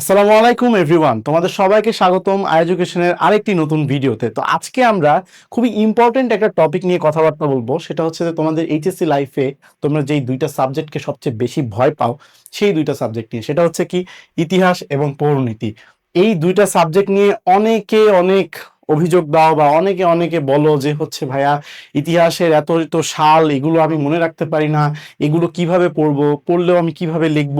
আসসালামু আলাইকুম এভরিওয়ান তোমাদের সবাইকে স্বাগতম এডুকেশনের আরেকটি নতুন ভিডিওতে। তো আজকে আমরা খুবই ইম্পর্টেন্ট একটা টপিক নিয়ে কথাবার্তা বলব। সেটা হচ্ছে যে তোমাদের এইচএসসি লাইফে তোমরা যেই দুইটা সাবজেক্টকে সবচেয়ে বেশি ভয় পাও, সেই দুইটা সাবজেক্ট নিয়ে। সেটা হচ্ছে কি? ইতিহাস এবং পৌরনীতি। এই দুইটা সাবজেক্ট নিয়ে অনেকে অনেক অভিযোগ দাও বা অনেকে অনেকে বলো যে হচ্ছে, ভাইয়া, ইতিহাসের এত এত সাল, এগুলো আমি মনে রাখতে পারি না, এগুলো কীভাবে পড়ব, পড়লেও আমি কীভাবে লিখব?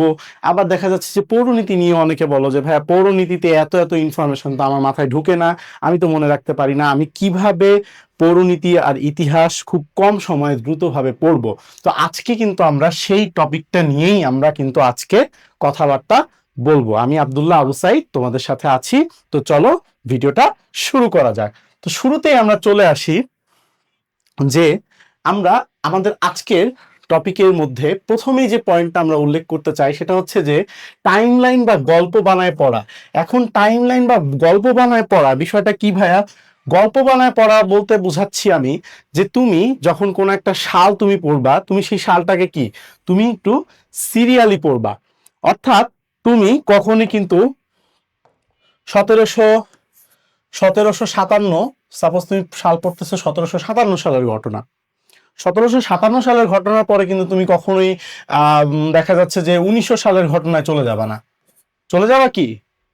আবার দেখা যাচ্ছে যে পৌরনীতি নিয়ে অনেকে বলো যে, ভাইয়া, পৌরনীতিতে এত এত ইনফরমেশন তো আমার মাথায় ঢুকে না, আমি তো মনে রাখতে পারি না, আমি কীভাবে পৌরনীতি আর ইতিহাস খুব কম সময়ে দ্রুতভাবে পড়ব? তো আজকে কিন্তু আমরা সেই টপিকটা নিয়েই আমরা কিন্তু আজকে কথাবার্তা বলব। আমি আবদুল্লাহ আবু সাইদ, তোমাদের সাথে আছি। তো চলো ভিডিওটা শুরু করা যাক। তো শুরুতেই আমরা চলে আসি যে আমরা আমাদের আজকের টপিকের মধ্যে প্রথমেই যে পয়েন্টটা আমরা উল্লেখ করতে চাই, সেটা হচ্ছে যে টাইমলাইন বা গল্প বানায় পড়া। এখন টাইমলাইন বা গল্প বানায় পড়া বিষয়টা কি ভাইয়া? গল্প বানায় পড়া বলতে বোঝাচ্ছি আমি যে তুমি যখন কোনো একটা শাল তুমি পড়বা তুমি সেই শালটাকে কি? তুমি একটু সিরিয়ালি পড়বা অর্থাৎ তুমি কখনই কিন্তু সতেরোশো সতেরোশো সাতান্ন সাপোজ তুমি সাল পড়তেছো সতেরোশো সাতান্ন সালের ঘটনা। সতেরোশো সাতান্ন সালের ঘটনার পরে কিন্তু তুমি কখনোই দেখা যাচ্ছে যে উনিশশো সালের ঘটনায় চলে যাবে না। চলে যাবা কি?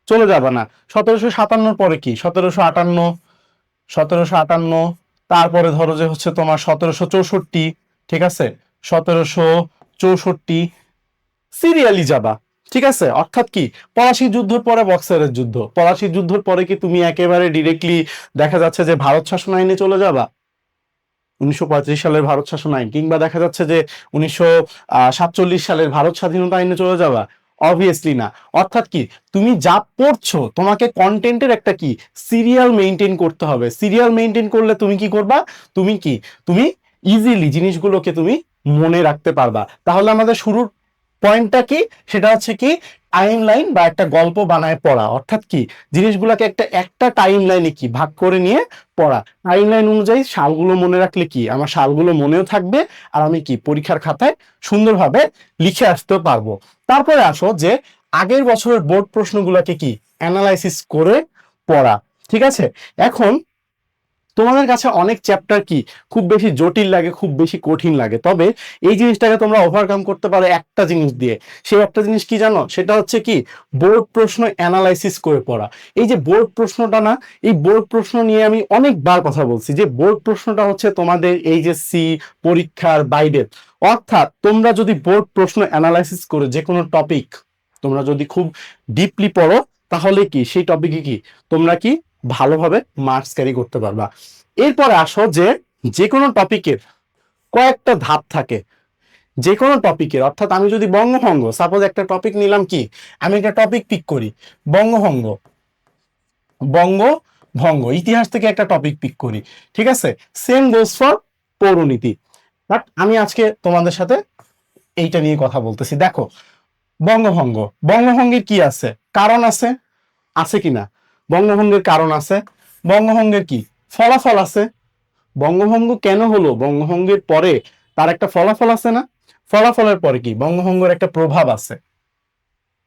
চলে যাবে না। সতেরোশো সাতান্নর পরে কি? সতেরোশো আটান্ন সতেরোশো আটান্ন, তারপরে ধরো যে হচ্ছে তোমার সতেরোশো চৌষট্টি, ঠিক আছে? সতেরোশো চৌষট্টি সিরিয়ালি যাবা। ঠিক আছে? অর্থাৎ কি? পলাশি যুদ্ধর পরে বক্সারের যুদ্ধ। পলাশি যুদ্ধর পরে কি তুমি একেবারে ডিরেক্টলি দেখা যাচ্ছে যে ভারত শাসন আইনে চলে যাবা? উনিশশো পঁয়ত্রিশ সালের ভারত শাসন আইন কিংবা দেখা যাচ্ছে যে উনিশশো সাতচল্লিশ সালের ভারত স্বাধীনতা আইনে চলে যাবা? অবভিয়াসলি না। অর্থাৎ কি? তুমি যা পড়ছো, তোমাকে কন্টেন্টের একটা কি? সিরিয়াল মেনটেন করতে হবে। সিরিয়াল মেনটেন করলে তুমি কি করবা? তুমি কি? তুমি ইজিলি জিনিসগুলোকে তুমি মনে রাখতে পারবা। তাহলে আমাদের শুরুর পয়েন্টটা কি? সেটা হচ্ছে কি টাইম লাইন বা একটা গল্প বানায় পড়া। অর্থাৎ কি, জিনিসগুলোকে একটা একটা টাইম লাইনে কি, ভাগ করে নিয়ে পড়া। টাইম লাইন অনুযায়ী সালগুলো মনে রাখলে কি, আমার সালগুলো মনেও থাকবে আর আমি কি, পরীক্ষার খাতায় সুন্দরভাবে লিখে আসতে পারব। তারপরে আসো যে, আগের বছরের বোর্ড প্রশ্নগুলোকে কি অ্যানালাইসিস করে পড়া। ঠিক আছে? এখন তোমাদের কাছে অনেক চ্যাপ্টার কি? খুব বেশি জটিল লাগে, খুব বেশি কঠিন লাগে। তবে এই জিনিসটাকে তোমরা ওভারকাম করতে পারো একটা জিনিস দিয়ে। সেই একটা জিনিস কি জানো? সেটা হচ্ছে কি? বোর্ড প্রশ্ন অ্যানালাইসিস করে পড়া। এই যে বোর্ড প্রশ্নটা না, এই বোর্ড প্রশ্ন নিয়ে আমি অনেকবার কথা বলছি যে বোর্ড প্রশ্নটা হচ্ছে তোমাদের এইচএসসি পরীক্ষার বাইরের অর্থাৎ তোমরা যদি বোর্ড প্রশ্ন অ্যানালাইসিস করে যে কোনো টপিক তোমরা যদি খুব ডিপলি পড়ো, তাহলে কি? সেই টপিকে কি? তোমরা কি ভালোভাবে মার্কস ক্যারি করতে পারবা। এরপরে আসো যে যে কোনো টপিকের কয়েকটা ধাপ থাকে। যে কোনো টপিকের অর্থাৎ আমি যদি বঙ্গভঙ্গ সাপোজ একটা টপিক নিলাম কি? আমি একটা টপিক পিক করি, বঙ্গভঙ্গ। বঙ্গভঙ্গ, ইতিহাস থেকে একটা টপিক পিক করি, ঠিক আছে? সেম গোস ফর পৌরনীতি। বাট আমি আজকে তোমাদের সাথে এইটা নিয়ে কথা বলতেছি। দেখো, বঙ্গভঙ্গ, বঙ্গভঙ্গের কি আছে? কারণ আছে? আছে কিনা? বঙ্গভঙ্গের কারণ আছে। বঙ্গভঙ্গের কি? ফলাফল আছে। বঙ্গভঙ্গ কেন হলো? বঙ্গভঙ্গের পরে তার একটা ফলাফল আছে না? ফলাফলের পরে কি? বঙ্গভঙ্গের একটা প্রভাব আছে।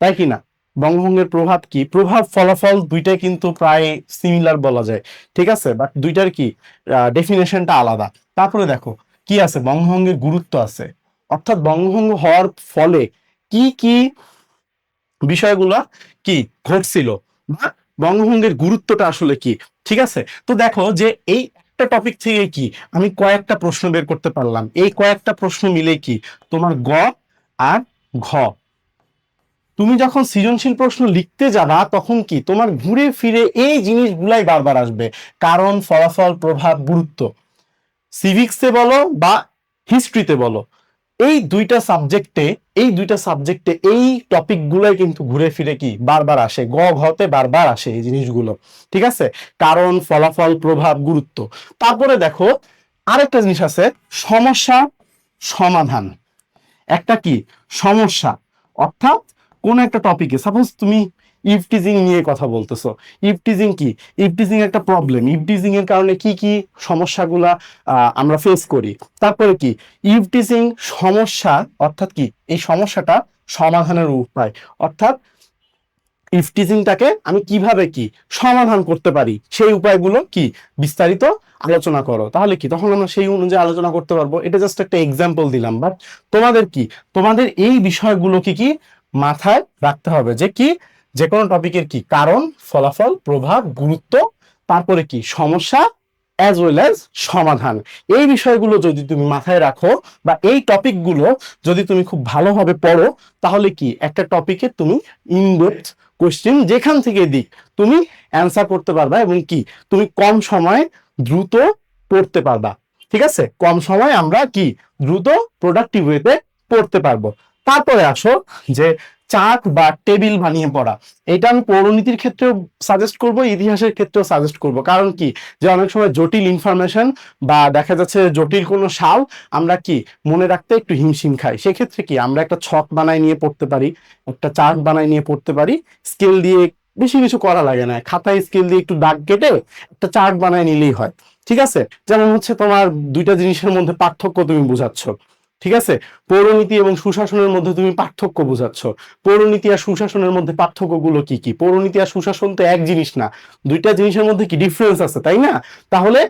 তাই কি না? বঙ্গভঙ্গের প্রভাব কি? প্রভাব, ফলাফল দুইটাই কিন্তু প্রায় সিমিলার বলা যায়। ঠিক আছে? বাট দুইটার কি? ডেফিনেশনটা আলাদা। তারপরে দেখো, কি আছে? বঙ্গভঙ্গের গুরুত্ব আছে। অর্থাৎ বঙ্গভঙ্গ হওয়ার ফলে কি কি বিষয়গুলা কি ঘটছিল? বা বঙ্গভঙ্গের গুরুত্বটা আসলে কি? ঠিক আছে? তো দেখো যে এই একটা টপিক থেকে কি? আমি কয়েকটা প্রশ্ন বের করতে পারলাম। এই কয়েকটা প্রশ্ন মিলে কি? তোমার গ আর ঘ। তুমি যখন সৃজনশীল প্রশ্ন লিখতে যাবা, তখন কি? তোমার ঘুরে ফিরে এই জিনিসগুলাই বারবার আসবে। কারণ, ফলাফল, প্রভাব, গুরুত্ব। সিভিক্সে বলো বা হিস্ট্রিতে বলো। এই দুইটা সাবজেক্টে এই দুইটা সাবজেক্টে এই টপিকগুলোই কিন্তু ঘুরে ফিরে কি? বারবার আসে, গ ঘতে বারবার আসে এই জিনিসগুলো। ঠিক আছে? কারণ, ফলাফল, প্রভাব, গুরুত্ব। তারপরে দেখো, আরেকটা জিনিস আছে, সমস্যা, সমাধান। একটা কি? সমস্যা। অর্থাৎ কোন একটা টপিকে সাপোজ তুমি ইফটিজিং নিয়ে কথা বলতেছো। ইফটিজিং কি? ইফটিজিং একটা প্রবলেম ইফটিজিং এর কারণে কি কি সমস্যাগুলা আমরা ফেস করি? তারপরে কি? ইফটিজিং সমস্যা, অর্থাৎ কি? এই সমস্যাটা সমাধানের উপায়। অর্থাৎ ইফটিজিংটাকে আমি কীভাবে কি সমাধান করতে পারি? সেই উপায়গুলো কি? বিস্তারিত আলোচনা করো। তাহলে কি? তখন আমরা সেই অনুযায়ী আলোচনা করতে পারব। এটা জাস্ট একটা এক্সাম্পল দিলাম। বাট তোমাদের কি? তোমাদের এই বিষয়গুলো কি কি মাথায় রাখতে হবে যে কি যে কোনো টপিকের কি? কারণ, ফলাফল, প্রভাব, গুরুত্ব, তারপরে কি? সমস্যা অ্যাজ ওয়েল অ্যাজ সমাধান। এই বিষয়গুলো যদি তুমি মাথায় রাখো বা এই টপিকগুলো যদি তুমি খুব ভালোভাবে পড়ো, তাহলে কি? একটা টপিকে তুমি ইনডেপথ কোশ্চেন যেখান থেকে দিক, তুমি অ্যান্সার করতে পারবা এবং কি? তুমি কম সময়ে দ্রুত পড়তে পারবা। ঠিক আছে? কম সময়ে আমরা কি? দ্রুত প্রোডাক্টিভ ওয়েতে পড়তে পারব। তারপরে আসো যে চার্ট বা টেবিল বানিয়ে পড়া। এটা আমি পৌরনীতির ক্ষেত্রেও সাজেস্ট করব, ইতিহাসের ক্ষেত্রেও সাজেস্ট করব। কারণ কি? যে অনেক সময় জটিল ইনফরমেশন বা দেখা যাচ্ছে জটিল কোনো সাল আমরা কি মনে রাখতে একটু হিমশিম খাই। সেক্ষেত্রে কি? আমরা একটা ছক বানায় নিয়ে পড়তে পারি, একটা চার্ট বানায় নিয়ে পড়তে পারি। স্কেল দিয়ে বেশি কিছু করা লাগে না। খাতায় স্কেল দিয়ে একটু দাগ কেটে একটা চার্ট বানায় নিলেই হয়। ঠিক আছে? যেমন হচ্ছে তোমার দুইটা জিনিসের মধ্যে পার্থক্য তুমি বুঝাচ্ছ। ঠিক আছে? পৌরনীতি এবং সুশাসনের মধ্যে তুমি পার্থক্য বোঝাচ্ছ। পৌরনীতি আর সুশাসনের মধ্যে পার্থক্যগুলো কি কি? পৌরনীতি আর সুশাসন তো এক জিনিস না। দুইটা জিনিসের মধ্যে কি ডিফারেন্স আছে, তাই না? তাহলে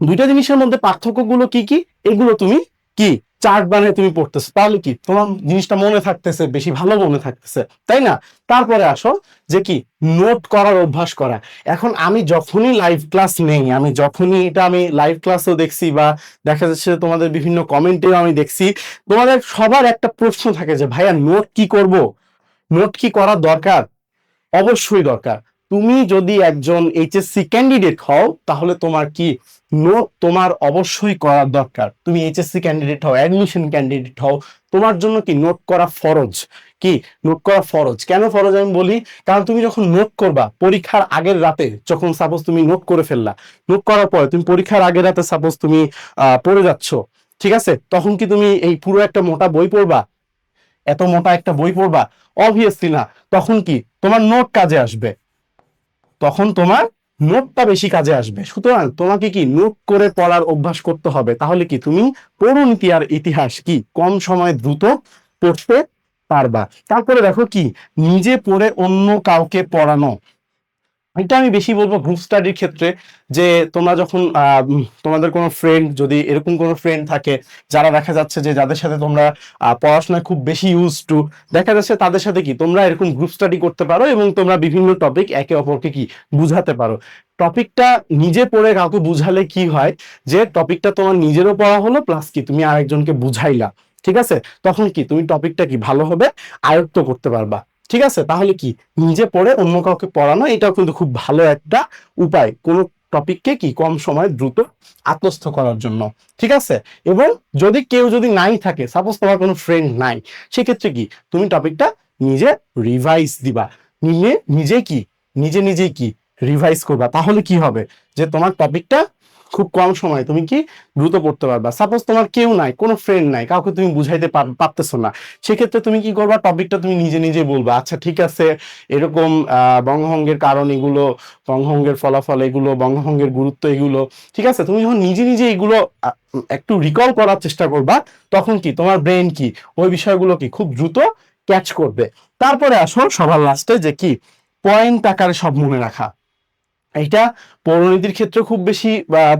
দুইটা জিনিসের মধ্যে পার্থক্যগুলো কি কি? এগুলো তুমি কি? চার্ট বানিয়ে তুমি পড়তেছো। তাহলে কি? তোমার জিনিসটা মনে থাকতেছে, বেশি ভালো মনে থাকতেছে। তাই না? তারপরে আসো যে কি? নোট করার অভ্যাস করা। এখন আমি যখনই লাইভ ক্লাস নেই, আমি যখনই এটা আমি লাইভ ক্লাসেও দেখছি বা দেখা যাচ্ছে তোমাদের বিভিন্ন কমেন্টেও আমি দেখছি, তোমাদের সবার একটা প্রশ্ন থাকে যে, ভাইয়া নোট কি করব? নোট কি করা দরকার? অবশ্যই দরকার। তুমি যদি একজন এইচএসসি ক্যান্ডিডেট হও, তাহলে তোমার কি নোট তোমার অবশ্যই করা দরকার। তুমি এইচএসসি ক্যান্ডিডেট হও অ্যাডমিশন ক্যান্ডিডেট হও, তোমার জন্য কি নোট করা ফরজ? কি? নোট করা ফরজ। কেন ফরজ আমি বলি? কারণ তুমি যখন নোট করবা, পরীক্ষার আগের রাতে যখন সাপোজ তুমি নোট করে ফেললা নোট করার পরে তুমি পরীক্ষার আগের রাতে সাপোজ তুমি পড়ে যাচ্ছ, ঠিক আছে? তখন কি তুমি এই পুরো একটা মোটা বই পড়বা? এত মোটা একটা বই পড়বা? অবভিয়াসলি না। তখন কি? তোমার নোট কাজে আসবে। তখন তোমার নোটটা বেশি কাজে আসবে। সুতরাং তোমাকে কি নোট করে পড়ার অভ্যাস করতে হবে? তাহলে কি তুমি পৌরনীতি আর ইতিহাস কি কম সময়ে দ্রুত পড়তে পারবা। তারপরে দেখো কি, নিজে পড়ে অন্য কাউকে পড়ানো। এটা আমি বেশি বলব গ্রুপ স্টাডির ক্ষেত্রে যে তোমরা যখন তোমাদের কোনো ফ্রেন্ড যদি এরকম কোনো ফ্রেন্ড থাকে যারা দেখা যাচ্ছে যে যাদের সাথে তোমরা পড়াশোনায় খুব বেশি ইউজ টু দেখা যাচ্ছে তাদের সাথে কি তোমরা এরকম গ্রুপ স্টাডি করতে পারো এবং তোমরা বিভিন্ন টপিক একে অপরকে কি বুঝাতে পারো। টপিকটা নিজে পড়ে কাউকে বুঝালে কি হয় যে টপিকটা তোমার নিজেরও পড়া হলো প্লাস কি তুমি আরেকজনকে বুঝাইলা, ঠিক আছে? তখন কি তুমি টপিকটা কি ভালোভাবে আয়ত্ত করতে পারবা। ঠিক আছে? তাহলে কি? নিজে পড়ে অন্য কাউকে পড়ানো, এটাও কিন্তু খুব ভালো একটা উপায় কোনো টপিককে কি কম সময়ে দ্রুত আত্মস্থ করার জন্য। ঠিক আছে? এবং যদি কেউ যদি নাই থাকে সাপোজ তোমার কোনো ফ্রেন্ড নাই, সেক্ষেত্রে কি? তুমি টপিকটা নিজে রিভাইজ দিবা। নিজে নিজে কি? নিজে নিজেই কি? রিভাইজ করবা। তাহলে কি হবে? যে তোমার টপিকটা খুব কম সময় তুমি কি দ্রুত পড়তে পারবা। সাপোজ তোমার কেউ নাই, কোনো ফ্রেন্ড নাই, কাউকে তুমি বুঝাইতে পার- পারতেছো না। সেক্ষেত্রে তুমি কি করবা টপিকটা তুমি নিজে নিজে বলবা আচ্ছা ঠিক আছে, এরকম বঙ্গভঙ্গের কারণ এগুলো, বঙ্গভঙ্গের ফলাফল এগুলো, বঙ্গভঙ্গের গুরুত্ব এগুলো, ঠিক আছে? তুমি যখন নিজে নিজে এগুলো একটু রিকল করার চেষ্টা করবা, তখন কি, তোমার ব্রেন কি, ওই বিষয়গুলো কি খুব দ্রুত ক্যাচ করবে। তারপরে আসো সবার লাস্টে যে কি পয়েন্ট আকারে সব মনে রাখা। এটা পৌরনীতির ক্ষেত্রে খুব বেশি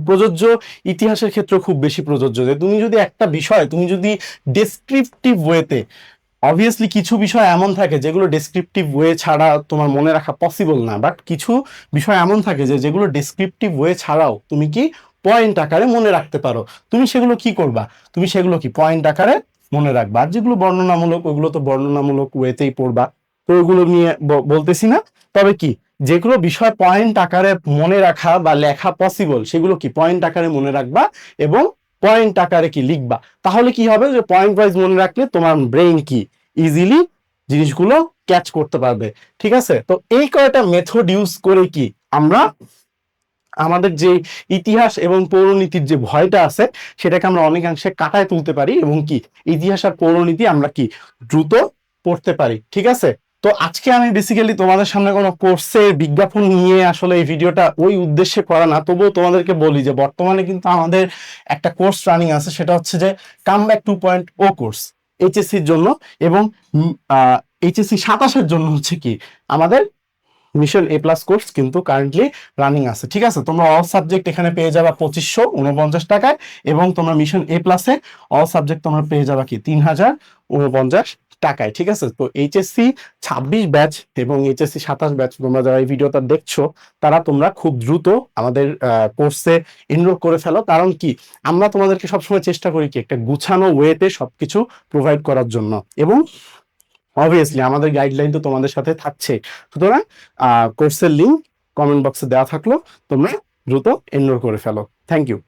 প্রযোজ্য, ইতিহাসের ক্ষেত্রে খুব বেশি প্রযোজ্য। যে তুমি যদি একটা বিষয়, তুমি যদি ডেসক্রিপটিভ ওয়েতে অবভিয়াসলি কিছু বিষয় এমন থাকে যেগুলো ডেসক্রিপটিভ ওয়ে ছাড়া তোমার মনে রাখা পসিবল না বাট কিছু বিষয় এমন থাকে যে যেগুলো ডেসক্রিপটিভ ওয়ে ছাড়াও তুমি কি পয়েন্ট আকারে মনে রাখতে পারো। তুমি সেগুলো কি করবা? তুমি সেগুলো কি পয়েন্ট আকারে মনে রাখবা? আর যেগুলো বর্ণনামূলক, ওগুলো তো বর্ণনামূলক ওয়েতেই পড়বা। তো ওগুলো নিয়ে বলতেছি না। তবে কি? যেগুলো বিষয় পয়েন্ট আকারে মনে রাখা বা লেখা পসিবল সেগুলো কি পয়েন্ট আকারে মনে রাখবা এবং পয়েন্ট আকারে কি লিখবা? তাহলে কি হবে যে পয়েন্ট ওয়াইজ মনে রাখলে তোমার ব্রেইন কি ইজিলি জিনিসগুলো ক্যাচ করতে পারবে। ঠিক আছে? তো এই কয়টা মেথড ইউজ করে কি আমরা আমাদের যে ইতিহাস এবং পৌরনীতির যে ভয়টা আছে, সেটাকে আমরা অনেকাংশে কাটায় তুলতে পারি এবং কি ইতিহাস আর পৌরনীতি আমরা কি দ্রুত পড়তে পারি। ঠিক আছে? তো আজকে আমি বেসিক্যালি তোমাদের সামনে কোনো কোর্সের বিজ্ঞাপন নিয়ে আসলে এই ভিডিওটা ওই উদ্দেশ্যে করা না। তবুও তোমাদেরকে বলি যে, বর্তমানে কিন্তু আমাদের একটা কোর্স রানিং আছে, সেটা হচ্ছে যে কাম ব্যাক টু পয়েন্ট ও কোর্স এইচএসসির জন্য এবং এইচএসসি সাতাশের জন্য হচ্ছে কি? আমাদের মিশন এ প্লাস কোর্স কিন্তু কারেন্টলি রানিং আছে, ঠিক আছে? তোমরা অল সাবজেক্ট এখানে পেয়ে যাবা পঁচিশশো উনপঞ্চাশ টাকায় এবং তোমরা মিশন এ প্লাসে অল সাবজেক্ট তোমরা পেয়ে যাবা কি? তিন হাজার উনপঞ্চাশ টাকায়, ঠিক আছে? তো এইচএসসি ছাব্বিশ ব্যাচ এবং এইচএসসি সাতাশ ব্যাচ তোমরা যারা এই ভিডিওটা দেখছ, তারা তোমরা খুব দ্রুত আমাদের কোর্সে এনরোল করে ফেলো। কারণ কি? আমরা তোমাদেরকে সবসময় চেষ্টা করি কি, একটা গুছানো ওয়েতে সবকিছু প্রোভাইড করার জন্য। এবং অবভিয়াসলি আমাদের গাইডলাইন তো তোমাদের সাথে থাকছে। সুতরাং কোর্সের লিঙ্ক কমেন্ট বক্সে দেওয়া থাকল। তোমরা দ্রুত এনরোল করে ফেলো। Thank you